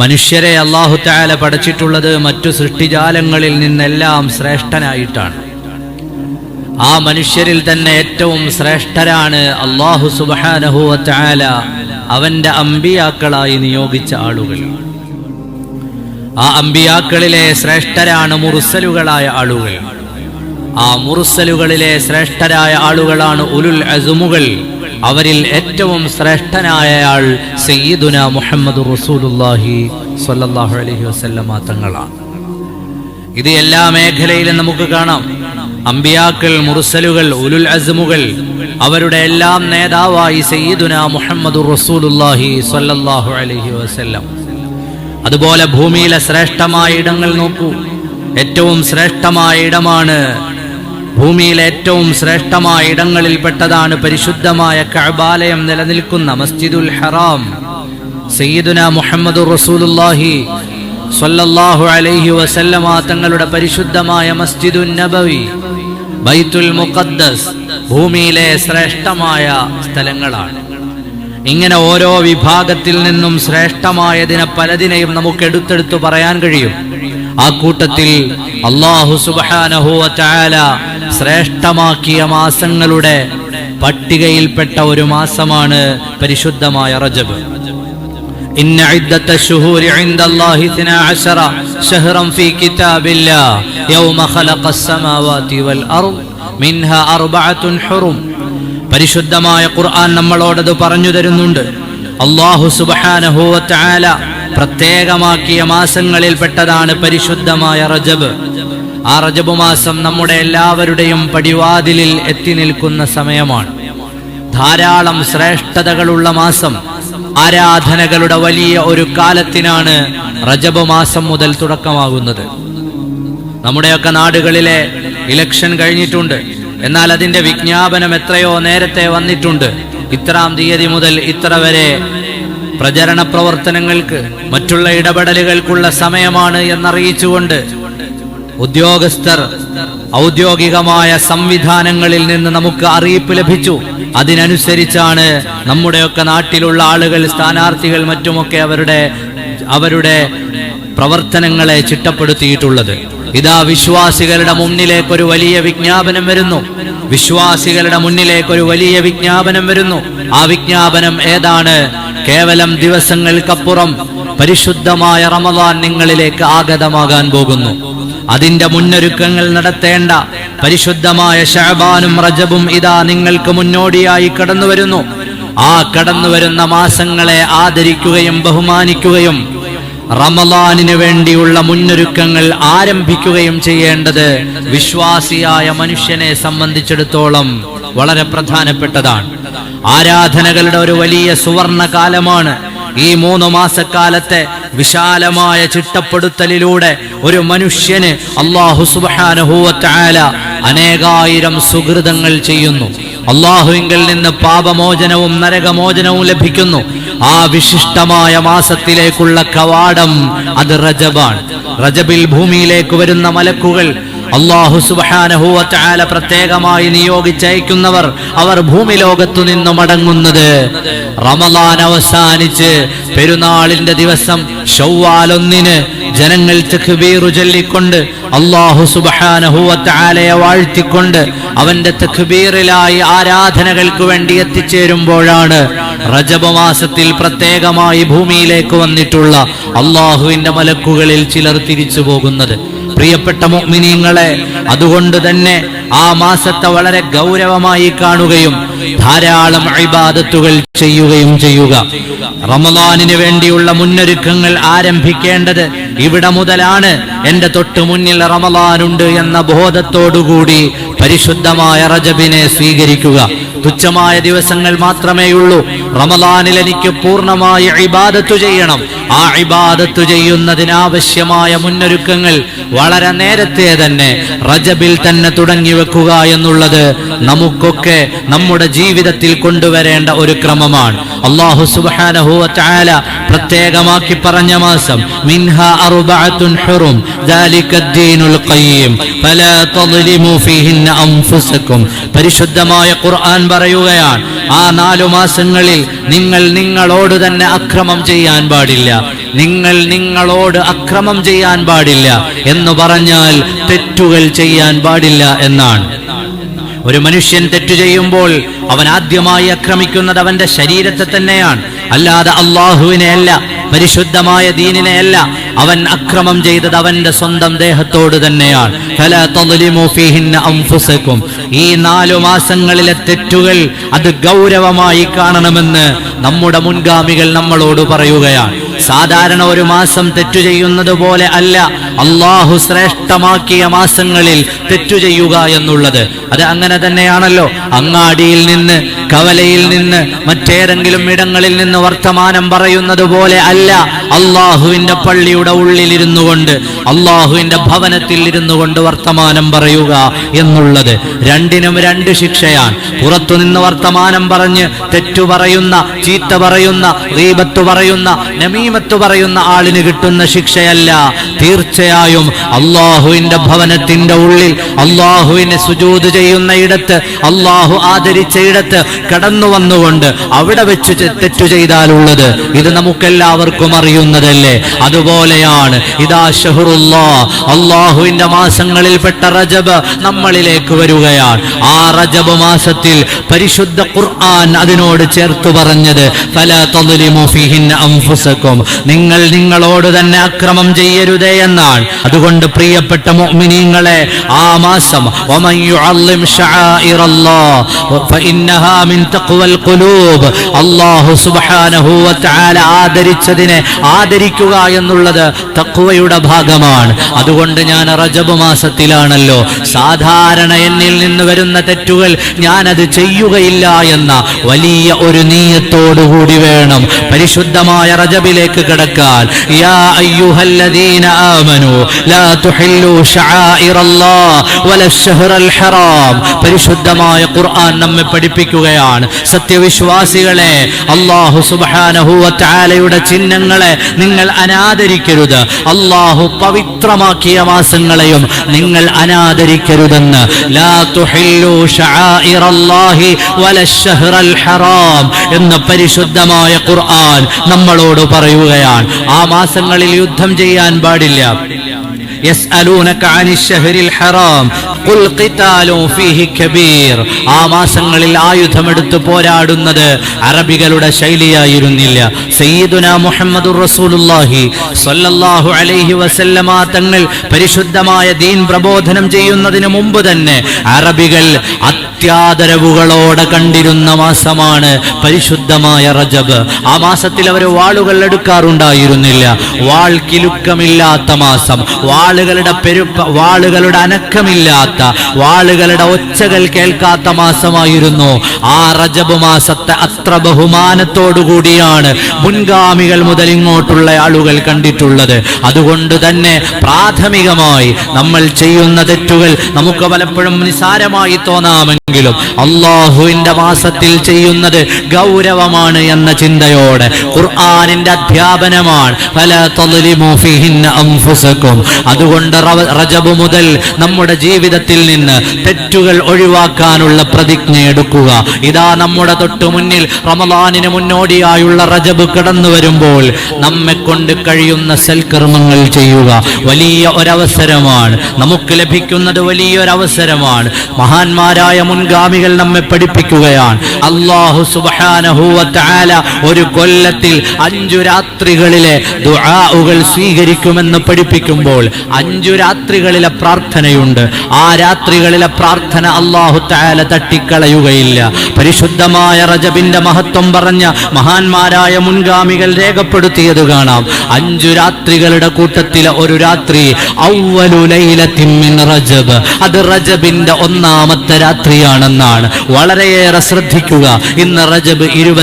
മനുഷ്യരെ അള്ളാഹു താല പഠിച്ചിട്ടുള്ളത് മറ്റു സൃഷ്ടിജാലങ്ങളിൽ നിന്നെല്ലാം ശ്രേഷ്ഠനായിട്ടാണ്. ആ മനുഷ്യരിൽ തന്നെ ഏറ്റവും ശ്രേഷ്ഠരാണ് അള്ളാഹു സുബാനഹുവ താല അവന്റെ അമ്പിയാക്കളായി നിയോഗിച്ച ആളുകൾ. ആ അമ്പിയാക്കളിലെ ശ്രേഷ്ഠരാണ് മുറുസലുകളായ ആളുകൾ. ആ മുറുസലുകളിലെ ശ്രേഷ്ഠരായ ആളുകളാണ് ഉലുൽ അസുമുകൾ. അവരിൽ ഏറ്റവും ശ്രേഷ്ഠനായയാൾ സയ്യിദുന മുഹമ്മദ് റസൂലുല്ലാഹി സ്വല്ലല്ലാഹു അലൈഹി വസല്ലമ തങ്ങളാണ്. ഇത് എല്ലാ മേഖലയിലും നമുക്ക് കാണാം. അമ്പിയാക്കൾ മുറുസലുകൾ ഉലുൽ അസ്മുകൾ അവരുടെ എല്ലാം നേതാവായി സയ്യിദുന മുഹമ്മദ് റസൂലുല്ലാഹി സ്വല്ലല്ലാഹു അലൈഹി വസല്ലം. അതുപോലെ ഭൂമിയിലെ ശ്രേഷ്ഠമായ ഇടങ്ങൾ നോക്കൂ. ഏറ്റവും ശ്രേഷ്ഠമായ ഇടമാണ് ഭൂമിയിലെ ഏറ്റവും ശ്രേഷ്ഠമായ ഇടങ്ങളിൽപ്പെട്ടതാണ് പരിശുദ്ധമായ കഅബാലയം നിലനിൽക്കുന്ന മസ്ജിദുൽ ഹറാം. സയ്യിദുന മുഹമ്മദ് റസൂലുല്ലാഹി സ്വല്ലല്ലാഹു അലൈഹി വസല്ലമ തങ്ങളുടെ പരിശുദ്ധമായ മസ്ജിദുൻ നബവി ബൈത്തുൽ മുഖദ്ദസ് ഭൂമിയിലെ ശ്രേഷ്ഠമായ സ്ഥലങ്ങളാണ്. ഇങ്ങനെ ഓരോ വിഭാഗത്തിൽ നിന്നും ശ്രേഷ്ഠമായതിനെ പലതിനെയും നമുക്ക് എടുത്തെടുത്തു പറയാൻ കഴിയും. ആ കൂട്ടത്തിൽ അള്ളാഹു സുബാനഹുവ ശ്രേഷ്ഠമാക്കിയ മാസങ്ങളുടെ പട്ടികയിൽപ്പെട്ട ഒരു മാസമാണ് പരിശുദ്ധമായ റജബ് إن عدة الشهور عند الله اثنا عشر شهرا في كتاب الله يوم خلق السماوات والأرض منها أربعة حرم പരിശുദ്ധമായ ഖുർആൻ നമ്മളോടത് പറഞ്ഞു തരുന്നുണ്ട് അള്ളാഹു സുബാനഹുവല പ്രത്യേകമാക്കിയ മാസങ്ങളിൽപ്പെട്ടതാണ് പരിശുദ്ധമായ റജബ് ആ റജബ് മാസം നമ്മുടെ എല്ലാവരുടെയും പടിവാതിലിൽ എത്തി നിൽക്കുന്ന സമയമാണ്. ധാരാളം ശ്രേഷ്ഠതകളുള്ള മാസം ആരാധനകളുടെ വലിയ ഒരു കാലത്തിനാണ് റജബ് മാസം മുതൽ തുടക്കമാകുന്നത്. നമ്മുടെയൊക്കെ നാടുകളിലെ ഇലക്ഷൻ കഴിഞ്ഞിട്ടുണ്ട്. എന്നാൽ അതിന്റെ വിജ്ഞാപനം എത്രയോ നേരത്തെ വന്നിട്ടുണ്ട്. ഇത്രാം തീയതി മുതൽ ഇത്ര വരെ പ്രചരണ പ്രവർത്തനങ്ങൾക്ക് മറ്റുള്ള ഇടപെടലുകൾക്കുള്ള സമയമാണ് എന്നറിയിച്ചുകൊണ്ട് ഉദ്യോഗസ്ഥർ ഔദ്യോഗികമായ സംവിധാനങ്ങളിൽ നിന്ന് നമുക്ക് അറിയിപ്പ് ലഭിച്ചു. അതിനനുസരിച്ചാണ് നമ്മുടെയൊക്കെ നാട്ടിലുള്ള ആളുകൾ സ്ഥാനാർത്ഥികൾ മറ്റുമൊക്കെ അവരുടെ അവരുടെ പ്രവർത്തനങ്ങളെ ചിട്ടപ്പെടുത്തിയിട്ടുള്ളത്. ഇതാ വിശ്വാസികളുടെ മുന്നിലേക്ക് ഒരു വലിയ വിജ്ഞാപനം വരുന്നു. വിശ്വാസികളുടെ മുന്നിലേക്ക് ഒരു വലിയ വിജ്ഞാപനം വരുന്നു. ആ വിജ്ഞാപനം ഏതാണ്? കേവലം ദിവസങ്ങൾക്കപ്പുറം പരിശുദ്ധമായ റമദാൻ നിങ്ങളിലേക്ക് ആഗതമാകാൻ പോകുന്നു. അതിന്റെ മുന്നൊരുക്കങ്ങൾ നടത്തേണ്ട. പരിശുദ്ധമായ ഷഹബാനും റജബും ഇതാ നിങ്ങൾക്ക് മുന്നോടിയായി കടന്നു വരുന്നു. ആ കടന്നു വരുന്ന മാസങ്ങളെ ആദരിക്കുകയും ബഹുമാനിക്കുകയും റമലാനിന് വേണ്ടിയുള്ള മുന്നൊരുക്കങ്ങൾ ആരംഭിക്കുകയും ചെയ്യേണ്ടത് വിശ്വാസിയായ മനുഷ്യനെ സംബന്ധിച്ചിടത്തോളം വളരെ പ്രധാനപ്പെട്ടതാണ്. ആരാധനകളുടെ ഒരു വലിയ സുവർണ കാലമാണ് ഈ മൂന്ന് മാസക്കാലത്തെ വിശാലമായ ചിട്ടപ്പെടുത്തലിലൂടെ ഒരു മനുഷ്യന് അള്ളാഹു സുബാനുഭൂവത്തായ അനേകായിരം സുഹൃതങ്ങൾ ചെയ്യുന്നു. അള്ളാഹുവിങ്കിൽ നിന്ന് പാപമോചനവും നരകമോചനവും ലഭിക്കുന്നു. ആ വിശിഷ്ടമായ മാസത്തിലേക്കുള്ള കവാടം അത് റജബാണ്. റജബിൽ ഭൂമിയിലേക്ക് വരുന്ന മലക്കുകൾ അള്ളാഹു സുബാനഹുവല പ്രത്യേകമായി നിയോഗിച്ചയക്കുന്നവർ അവർ ഭൂമി ലോകത്തു നിന്ന് മടങ്ങുന്നത് റമലാൻ അവസാനിച്ച് പെരുന്നാളിന്റെ ദിവസം ഷൗവാലൊന്നിന് ജനങ്ങൾ തഖ്ബീറു ചൊല്ലിക്കൊണ്ട് അള്ളാഹു സുബാനഹുവലയെ വാഴ്ത്തിക്കൊണ്ട് അവന്റെ തഖ്ബീറിലായി ആരാധനകൾക്ക് വേണ്ടി എത്തിച്ചേരുമ്പോഴാണ് റജബ മാസത്തിൽ പ്രത്യേകമായി ഭൂമിയിലേക്ക് വന്നിട്ടുള്ള അള്ളാഹുവിന്റെ മലക്കുകളിൽ ചിലർ തിരിച്ചു പോകുന്നത്. പ്രിയപ്പെട്ട മുഅ്മിനീങ്ങളെ അതുകൊണ്ട് തന്നെ ആ മാസത്തെ വളരെ ഗൗരവമായി കാണുകയും ധാരാളം ഇബാദത്തുകൾ ചെയ്യുകയും ചെയ്യുക. റമദാനിന് വേണ്ടിയുള്ള മുന്നൊരുക്കങ്ങൾ ആരംഭിക്കേണ്ടത് ഇവിടെ മുതലാണ്. എന്റെ തൊട്ടു മുന്നിൽ റമദാനുണ്ട് എന്ന ബോധത്തോടുകൂടി പരിശുദ്ധമായ റജബിനെ സ്വീകരിക്കുക. തുച്ഛമായ ദിവസങ്ങൾ മാത്രമേയുള്ളൂ റമദാനിൽ എനിക്ക് പൂർണമായി ഇബാദത്തു ചെയ്യണം. ആ ഇബാദത്തു ചെയ്യുന്നതിനാവശ്യമായ മുന്നൊരുക്കങ്ങൾ വളരെ നേരത്തെ തന്നെ റജബിൽ തന്നെ തുടങ്ങി വെക്കുക എന്നുള്ളത് നമുക്കൊക്കെ നമ്മുടെ ജീവിതത്തിൽ കൊണ്ടുവരേണ്ട ഒരു ക്രമമാണ്. അള്ളാഹു സുബാനഹുവ പ്രത്യേകമാക്കി പറഞ്ഞ മാസം മിൻഹ ഖയ്യിം ഫലാ ഫീഹിന്ന അൻഫുസകും പരിശുദ്ധമായ ഖുർആൻ പറയുകയാണ് ആ നാലു മാസങ്ങളിൽ നിങ്ങൾ നിങ്ങളോട് തന്നെ അക്രമം ചെയ്യാൻ പാടില്ല. നിങ്ങൾ നിങ്ങളോട് അക്രമം ചെയ്യാൻ പാടില്ല എന്ന് പറഞ്ഞാൽ തെറ്റുകൾ ചെയ്യാൻ പാടില്ല എന്നാണ്. ഒരു മനുഷ്യൻ തെറ്റു ചെയ്യുമ്പോൾ അവൻ ആദ്യമായി ആക്രമിക്കുന്നത് അവന്റെ ശരീരത്തെ തന്നെയാണ്. അല്ലാതെ അള്ളാഹുവിനെയല്ല പരിശുദ്ധമായ ദീനിനെയല്ല. അവൻ അക്രമം ചെയ്തത് അവന്റെ സ്വന്തം ദേഹത്തോട് തന്നെയാണ്. ഈ നാലു മാസങ്ങളിലെ തെറ്റുകൾ അത് ഗൗരവമായി കാണണമെന്ന് നമ്മുടെ മുൻഗാമികൾ നമ്മളോട് പറയുകയാണ്. സാധാരണ ഒരു മാസം തെറ്റു ചെയ്യുന്നത് പോലെ അല്ല അള്ളാഹു ശ്രേഷ്ഠമാക്കിയ മാസങ്ങളിൽ തെറ്റു ചെയ്യുക എന്നുള്ളത്. അത് അങ്ങനെ തന്നെയാണല്ലോ. അങ്ങാടിയിൽ നിന്ന് കവലയിൽ നിന്ന് മറ്റേതെങ്കിലും ഇടങ്ങളിൽ നിന്ന് വർത്തമാനം പറയുന്നത് പോലെ അല്ല. അള്ളാഹുവിന്റെ പള്ളിയുടെ ഉള്ളിലിരുന്നു കൊണ്ട് അള്ളാഹുവിന്റെ ഭവനത്തിൽ ഇരുന്നു കൊണ്ട് വർത്തമാനം പറയുക എന്നുള്ളത് രണ്ടിനും രണ്ട് ശിക്ഷയാണ്. പുറത്തുനിന്ന് വർത്തമാനം പറഞ്ഞ് തെറ്റു പറയുന്ന ചീത്ത പറയുന്ന റീബത്ത് പറയുന്ന നമീമത്ത് പറയുന്ന ആളിന് കിട്ടുന്ന ശിക്ഷയല്ല. തീർച്ചയായും അള്ളാഹുവിന്റെ ഭവനത്തിന്റെ ഉള്ളിൽ അള്ളാഹുവിനെ സുജൂത് ചെയ്യുന്ന ഇടത്ത് അള്ളാഹു ആദരിച്ച ഇടത്ത് കടന്നു വന്നുകൊണ്ട് അവിടെ വെച്ച് തെറ്റു ചെയ്താലുള്ളത് ഇത് നമുക്കെല്ലാവർക്കും അറിയുന്നതല്ലേ? അതുപോലെയാണ് ഇതാ ഷഹുറുല്ലാ അള്ളാഹുവിന്റെ മാസങ്ങളിൽപ്പെട്ട റജബ് നമ്മളിലേക്ക് വരികയാണ്. ആ റജബ് മാസത്തിൽ പരിശുദ്ധ ഖുർആൻ അതിനോട് ചേർത്തു പറഞ്ഞത് നിങ്ങൾ നിങ്ങളോട് തന്നെ അക്രമം ചെയ്യരുതേ എന്നാണ്. അതുകൊണ്ട് പ്രിയപ്പെട്ട മുഅ്മിനീങ്ങളെ ആ മാസം മിൻ തഖ്വൽ ഖുലൂബ് അല്ലാഹു സുബ്ഹാനഹു ആദരിച്ചതിനെ ആദരിക്കുക എന്നുള്ളത് തഖ്വയുടെ ഭാഗമാണ്. അതുകൊണ്ട് ഞാൻ റജബ് മാസത്തിലാണല്ലോ. സാധാരണ എന്നിൽ നിന്ന് വരുന്ന തെറ്റുകൾ ഞാനത് ചെയ്യുകയില്ല എന്ന വലിയ ഒരു നീയത്തോടുകൂടി വേണം പരിശുദ്ധമായ റജബിലേക്ക് കിടക്കാൻ. യാ അയ്യുഹല്ലദീന ലാ തുഹില്ലു ഹറാം. പരിശുദ്ധമായ ഖുർആൻ നമ്മെ പഠിപ്പിക്കുകയാണ് സത്യവിശ്വാസികളെ അള്ളാഹു തആലയുടെ ചിഹ്നങ്ങളെ നിങ്ങൾ അനാദരിക്കരുത്. അള്ളാഹു പവിത്രമാക്കിയ മാസങ്ങളെയും നിങ്ങൾ അനാദരിക്കരുതെന്ന്. എന്ന പരിശുദ്ധമായ ഖുർആൻ നമ്മളോട് പറയുകയാണ്. ആ മാസങ്ങളിൽ യുദ്ധം ചെയ്യാൻ പാടില്ല. ആ മാസങ്ങളിൽ ആയുധമെടുത്ത് പോരാടുന്നത് അറബികളുടെ ശൈലിയായിരുന്നില്ല. സയ്യിദുന മുഹമ്മദുർ റസൂലുള്ളാഹി സ്വല്ലല്ലാഹു അലൈഹി വസല്ലമ തങ്ങൾ പരിശുദ്ധമായ ദീൻ പ്രബോധനം ചെയ്യുന്നതിന് മുമ്പ് തന്നെ അറബികൾ അത്യാദരവുകളോടെ കണ്ടിരുന്ന മാസമാണ് പരിശുദ്ധമായ റജബ്. ആ മാസത്തിൽ അവർ വാളുകൾ എടുക്കാറുണ്ടായിരുന്നില്ല. വാൾ കിലുക്കമില്ലാത്ത മാസം. വാളുകളുടെ പെരുപ്പ വാളുകളുടെ അനക്കമില്ലാത്ത വാളുകളുടെ ഒച്ചകൾ കേൾക്കാത്ത മാസമായിരുന്നു. ആ റജബ് മാസത്തെ അത്ര ബഹുമാനത്തോടുകൂടിയാണ് മുൻഗാമികൾ മുതൽ ഇങ്ങോട്ടുള്ള ആളുകൾ കണ്ടിട്ടുള്ളത്. അതുകൊണ്ട് തന്നെ പ്രാഥമികമായി നമ്മൾ ചെയ്യുന്ന തെറ്റുകൾ നമുക്ക് പലപ്പോഴും നിസാരമായി തോന്നാമെങ്കിലും അള്ളാഹുവിന്റെ മാസത്തിൽ ചെയ്യുന്നത് ഗൗരവമാണ് എന്ന ചിന്തയോടെ ഖുർആാനിന്റെ അധ്യാപനമാണ്. അതുകൊണ്ട് റജബ് മുതൽ നമ്മുടെ ജീവിതത്തിൽ നിന്ന് തെറ്റുകൾ ഒഴിവാക്കാനുള്ള പ്രതിജ്ഞ എടുക്കുക. ഇതാ നമ്മുടെ തൊട്ടു മുന്നിൽ റമദാനിന് മുന്നോടിയായുള്ള റജബ് കടന്നു വരുമ്പോൾ നമ്മെ കൊണ്ട് കഴിയുന്ന സൽക്കർമ്മങ്ങൾ ചെയ്യുക. വലിയ ഒരവസരമാണ്. നമുക്ക് ലഭിക്കുന്നത് വലിയൊരവസരമാണ്. മഹാന്മാരായ മുൻഗാമികൾ നമ്മെ പഠിപ്പിക്കുകയാണ്. അള്ളാഹു തആല ഒരു കൊല്ലത്തിൽ അഞ്ചു രാത്രികളിലെ ദുആഉകൾ സ്വീകരിക്കുമെന്ന് പഠിപ്പിക്കുമ്പോൾ അഞ്ചു രാത്രികളിലെ പ്രാർത്ഥനയുണ്ട്. ആ രാത്രികളിലെ പ്രാർത്ഥന അള്ളാഹു തആല തട്ടിക്കളയുകയില്ല. പരിശുദ്ധമായ റജബിന്റെ മഹത്വം പറഞ്ഞ മഹാന്മാരായ മുൻഗാമികൾ രേഖപ്പെടുത്തിയത് കാണാം. അഞ്ചു രാത്രികളുടെ കൂട്ടത്തിലെ ഒരു രാത്രി ഔവലുലൈലത്തിൻ റജബ്. അത് റജബിന്റെ ഒന്നാമത്തെ രാത്രിയാണെന്നാണ് വളരെയേറെ ശ്രദ്ധിക്കുക. ഇന്ന് റജബ് ഇരുപത്തി